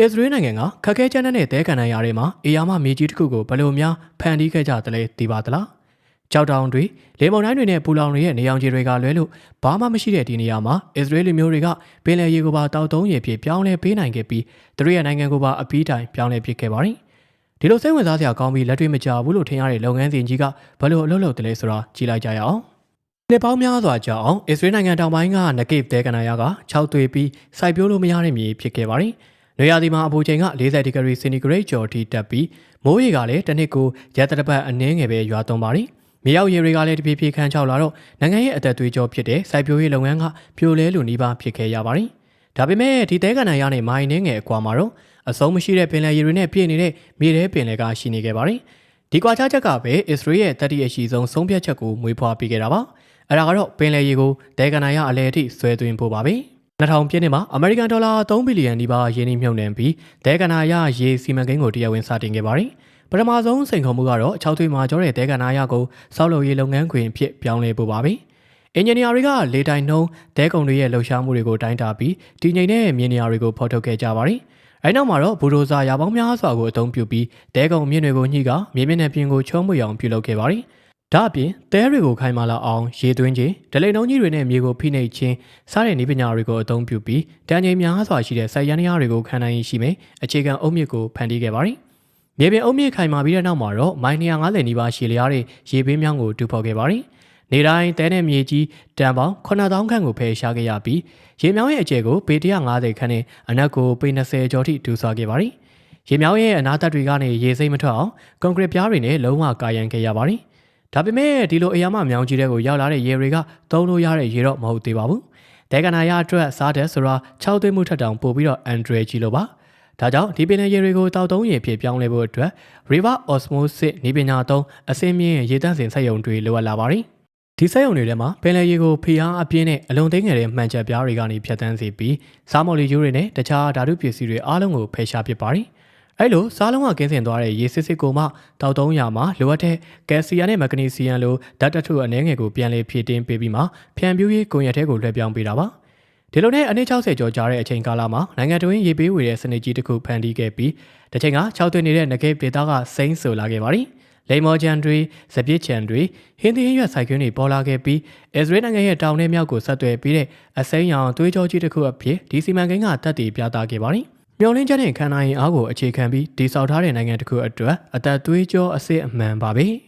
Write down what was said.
အစ္စရေးနိုင်ငံကခက်ခဲကြမ်းတဲ့တဲကန်နိုင်ရာတွေမှာအေယာမမြေကြီးတစ်ခုကိုဘယ်လိုများဖန်တီးခဲ့ကြသလဲသိပါသလားကြောက်တောင်တွေလေမုန်တိုင်းတွေနဲ့ပူလောင်တွေရဲ့နေအောင်ခြေတွေကလွဲလို့ဘာမှမရှိတဲ့ဒီနေရာမှာအစ္စရေးလူမျိုးတွေကပင်လယ်ရေကိုပါတောက်သုံးရေဖြစ်ပြောင်းလဲပေးနိုင်ခဲ့ပြီးသူတို့ရဲ့နိုင်ငံကိုပါအပီးတိုင်ပြောင်းလဲပစ်ခဲ့ပါတယ်ဒီလိုစိတ်ဝင်စားစရာကောင်းပြီးလက်တွေ့မကျဘူးလို့ထင်ရတဲ့လုပ်ငန်းစဉ်ကြီးကဘယ်လိုအလုပ်လုပ်တယ်လဲဆိုတာကြည့်လိုက်ကြရအောင်နှစ်ပေါင်းများစွာကြာအောင်အစ္စရေးနိုင်ငံတောင်ပိုင်းကနဂိဗ်တဲကနာယာက6သွေးပြီးစိုက်ပျိုးလို့မရတဲ့မြေဖြစ်ခဲ့ပါတယ်။ နေရာဒီမှာအပူချိန်က40ဒီဂရီစင်တီဂရိတ်ကျော်ထိတက်ပြီးမိုးရေကလည်းတစ်နှစ်ကိုရက်တပတ်အနည်းငယ်ပဲရွာသွန်းပါတယ်။မြေရောက်ရေတွေကလည်းတပြေးပြေးခန်းချောက်လာတော့နိုင်ငံရဲ့အသက်သွေးကြောဖြစ်တဲ့စိုက်ပျိုးရေးလုပ်ငန်းကပြိုလဲလူနီးပါးဖြစ်ခဲ့ရပါတယ်။ဒါပေမဲ့ဒီတဲကနာယာနဲ့မိုင်းနေငယ်အကွာမှာတော့အဆုံးမရှိတဲ့ပင်လယ်ရေတွေနဲ့ပြည့်နေတဲ့မြေထဲပင်လယ်ကရှိနေခဲ့ပါတယ်။ဒီကွာခြားချက်ကပဲအစ္စရေးရဲ့တတိအရှိဆုံးဆုံးဖြတ်ချက်ကိုမွေးဖွားပေးခဲ့တာပါ။အဲ့ဒါကတော့ပင်လယ်ရေကိုဒဲကနာရအလဲအထိဆွဲသွင်းဖို့ပါပဲ 2000ပြည့်နှစ်မှာအမေရိကန်ဒေါ်လာ3ဘီလီယံနီးပါးရင်းနှီးမြှုပ်နှံပြီးဒဲကနာရရေစီမံကိန်းကိုတရားဝင်စတင်ခဲ့ပါတယ်ပထမဆုံးစိန်ခေါ်မှုကတော့6သွေးမှာကျော်တဲ့ဒဲကနာရကိုစောက်လုပ်ရေးလုပ်ငန်းခွင်ဖြစ်ပြောင်းလဲဖို့ပါပဲအင်ဂျင်နီယာတွေကလေတိုင်နှုံးဒဲကုံတွေရဲ့လှုပ်ရှားမှုတွေကိုတိုင်းတာပြီးတည်ငြိမ်တဲ့မြေနေရာတွေကိုဖော်ထုတ်ခဲ့ကြပါတယ်အဲနောက်မှာတော့ဘူဒိုဇာရာပေါင်းများစွာကိုအသုံးပြုပြီးဒဲကုံမြင့်တွေကိုညှိကမြေမျက်နှာပြင်ကိုချုံးမွေအောင်ပြုလုပ်ခဲ့ပါတယ်။ ဒါအပြင်တဲတွေကိုခိုင်မာလာအောင်ရေသွင်းခြင်းဒလိန်နှုံးကြီးတွေနဲ့မြေကိုဖိနှိပ်ခြင်းစတဲ့နည်းပညာတွေကိုအသုံးပြုပြီးတန်ချိန်များစွာရှိတဲ့စိုက်ရန်ရားတွေကိုခံနိုင်ရရှိမယ်အခြေခံအုတ်မြစ်ကိုဖန်တီးခဲ့ပါတယ်။မြေပြင်အုတ်မြစ်ခိုင်မာပြီးတဲ့နောက်မှာတော့မိုင်250နီးပါးရှည်လျားတဲ့ရေပေးမြောင်းကိုတူဖော်ခဲ့ပါတယ်။နေတိုင်းတဲနဲ့မြေကြီးတန်ပေါင်း9000ခန့်ကိုဖယ်ရှားခဲ့ရပြီးရေမြောင်းရဲ့အကျယ်ကိုပေ150ခန့်နဲ့အနက်ကိုပေ20ကျော်ထိတူဆွာခဲ့ပါတယ်။ရေမြောင်းရဲ့အနားသက်တွေကနေရေစိမ့်မထွက်အောင်ကွန်ကရစ်ပြားတွေနဲ့လုံးဝကာရန်ခဲ့ရပါတယ်။ ဒါပေမဲ့ဒီလိုအရာမမြောင်းကြီးတဲ့ကိုရောက်လာတဲ့ရေတွေကသုံးလို့ရတဲ့ရေတော့မဟုတ်သေးပါဘူး။ဒဲကနာရအတွက်စားတဲ့ဆိုတာ6သိန်းမှုထက်တောင်ပိုပြီးတော့အန်ဒရယ်ကြီးလို့ပါ။ဒါကြောင့်ဒီပင်လယ်ရေတွေကိုတောက်သုံးရေဖြစ်ပြောင်းလဲဖို့အတွက် River Osmosis နည်းပညာသုံးအစင်းမြင့်ရေတန့်စင်စက်ရုံတွေလိုအပ်လာပါတယ်။ဒီစက်ရုံတွေထဲမှာပင်လယ်ရေကိုဖိအားအပြင်းနဲ့အလုံးသိမ်းငယ်တဲ့မှန်ချက်ပြားတွေကနေဖြတ်တန်းစေပြီးစားမော်လီကျူးတွေနဲ့တခြားဓာတုပစ္စည်းတွေအားလုံးကိုဖယ်ရှားပစ်ပါတယ်။ အဲ့လိုစားလုံးကကင်းစင်သွားတဲ့ရေစစ်စစ်ကိုမှတောက်သုံးရမှာလိုအပ်တဲ့ကယ်လ်ဆီယမ်နဲ့မက်ဂနီဆီယမ်လိုဓာတ်တထုအနည်းငယ်ကိုပြန်လည်ဖြည့်တင်းပေးပြီးမှဖြန်ပြူးရေးကွန်ရက်ထဲကိုလွှဲပြောင်းပေးတာပါဒီလိုနဲ့အနည်း60ကျော်ကြာတဲ့အချိန်ကာလမှာနိုင်ငံတွင်းရေပေးဝေတဲ့စနစ်ကြီးတစ်ခုဖန်တီးခဲ့ပြီးတစ်ချိန်က6သွင်းနေတဲ့ငကေဒေတာကစိမ့်ဆိုလာခဲ့ပါသည်လိမ္မော်ချန်တွေစပစ်ချန်တွေဟင်းသီးဟင်းရွက်စိုက်ခင်းတွေပေါ်လာခဲ့ပြီးအစ္စရေးနိုင်ငံရဲ့တောင်နဲ့မြောက်ကိုဆက်သွယ်ပြီးတဲ့အစိမ်းရောင်သွေးကြောကြီးတစ်ခုအဖြစ်ဒီစီမံကိန်းကတက်တည်ပြသခဲ့ပါသည် မျော်လင့်ချက်နဲ့ခံနိုင်ရင်အားကိုအခြေခံပြီးတည်ဆောက်ထားတဲ့နိုင်ငံတစ်ခုအတွက်အသက်သွေးကြောအစစ်အမှန်ပါပဲ။